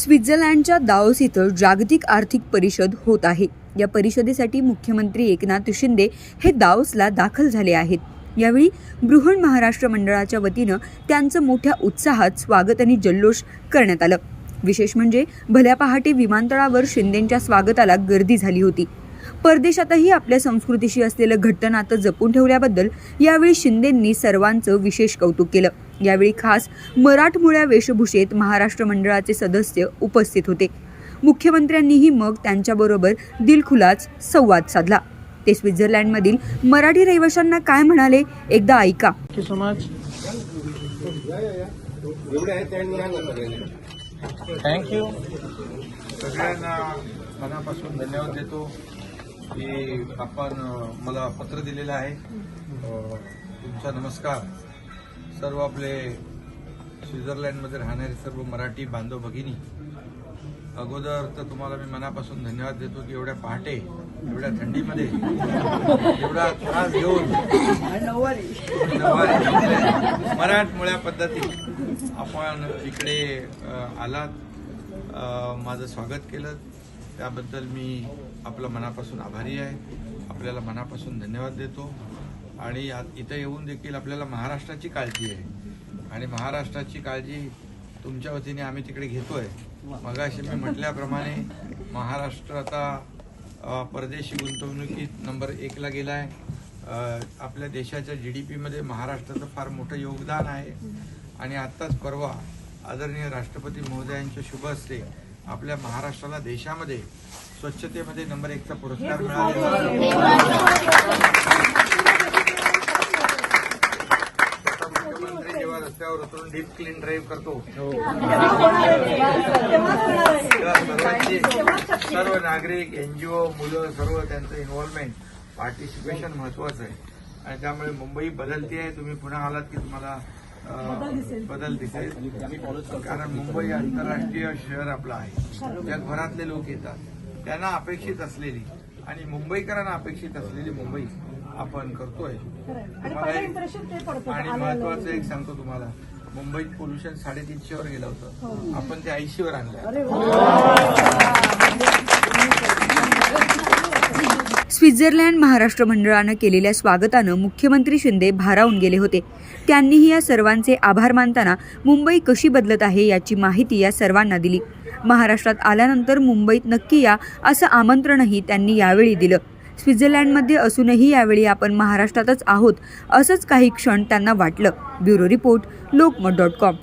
स्वित्झर्लंडच्या दाओस इथं जागतिक आर्थिक परिषद होत आहे. या परिषदेसाठी मुख्यमंत्री एकनाथ शिंदे हे दाओसला दाखल झाले आहेत. यावेळी बृहण महाराष्ट्र मंडळाच्या वतीनं त्यांचं मोठ्या उत्साहात स्वागत आणि जल्लोष करण्यात आलं. विशेष म्हणजे भल्या पहाटे विमानतळावर शिंदेंच्या स्वागताला गर्दी झाली होती. परदेशातही आपल्या संस्कृतीशी असलेलं घट्ट नातं जपून ठेवल्याबद्दल यावेळी शिंदेंनी सर्वांचं विशेष कौतुक केलं. यावेळी खास मराठमोळ्या वेशभूषेत महाराष्ट्र मंडळाचे सदस्य उपस्थित होते. मुख्यमंत्र्यांनीही मग त्यांच्याबरोबर दिलखुलास संवाद साधला. ते स्वित्झर्लंडमधील मराठी रहिवाशांना काय म्हणाले एकदा ऐका. थँक्यू सो मच थँक्यू सगळ्यांना मनापासून धन्यवाद देतो की आपण मला पत्र दिलेलं आहे. अ, तुमचा नमस्कार. सर्व आपले स्वित्झर्लंडमध्ये राहणारे सर्व मराठी बांधव भगिनी अगोदर तर तुम्हाला मी मनापासून धन्यवाद देतो की एवढ्या पहाटे एवढ्या थंडीमध्ये एवढा त्रास घेऊन मराठमोळ्या पद्धतीत आपण इकडे आलात. माझं स्वागत केलं. त्याबद्दल मी आपलं मनापासून आभारी आहे. आपल्याला मनापासून धन्यवाद देतो. आणि इथं येऊन देखील आपल्याला महाराष्ट्राची काळजी आहे. आणि महाराष्ट्राची काळजी तुमच्या वतीने आम्ही तिकडे घेतोय. मगाशी मी म्हटल्याप्रमाणे महाराष्ट्र आता परदेशी गुंतवणुकीत नंबर एकला गेला आहे आपल्या देशाच्या जी डी पीमध्ये महाराष्ट्राचं फार मोठं योगदान आहे. आणि आत्ताच परवा आदरणीय राष्ट्रपती महोदयांच्या शुभ असते आपल्या महाराष्ट्राला देशामध्ये स्वच्छतेमध्ये नंबर एकचा पुरस्कार मिळालेला आहे. आता मुख्यमंत्री जेव्हा रस्त्यावर उतरून डीप क्लीन ड्राईव्ह करतो. सर्वांची सर्व नागरिक एनजीओ मुलं सर्व त्यांचं इन्व्हॉल्वमेंट पार्टिसिपेशन महत्वाचं आहे. आणि त्यामुळे मुंबई बदलती आहे. तुम्ही पुन्हा आलात की तुम्हाला बदल दिसेल. कारण मुंबई आंतरराष्ट्रीय शहर आपलं आहे. जगभरातले लोक येतात. त्यांना अपेक्षित असलेली आणि मुंबईकरांना अपेक्षित असलेली मुंबई. आपण करतोय. आणि महत्वाचं एक सांगतो तुम्हाला. मुंबईत पोल्युशन साडेतीनशे वर गेलं होतं. आपण ते ऐंशी वर आणलं स्वित्झर्लंड महाराष्ट्र मंडळानं केलेल्या स्वागतानं मुख्यमंत्री शिंदे भारावून गेले होते. त्यांनीही या सर्वांचे आभार मानताना मुंबई कशी बदलत आहे याची माहिती या सर्वांना दिली. महाराष्ट्रात आल्यानंतर मुंबईत नक्की या असं आमंत्रणही त्यांनी यावेळी दिलं. स्वित्झर्लंडमध्ये असूनही यावेळी आपण महाराष्ट्रातच आहोत. असंच काही क्षण त्यांना वाटलं. Bureau report Lokmat dot com.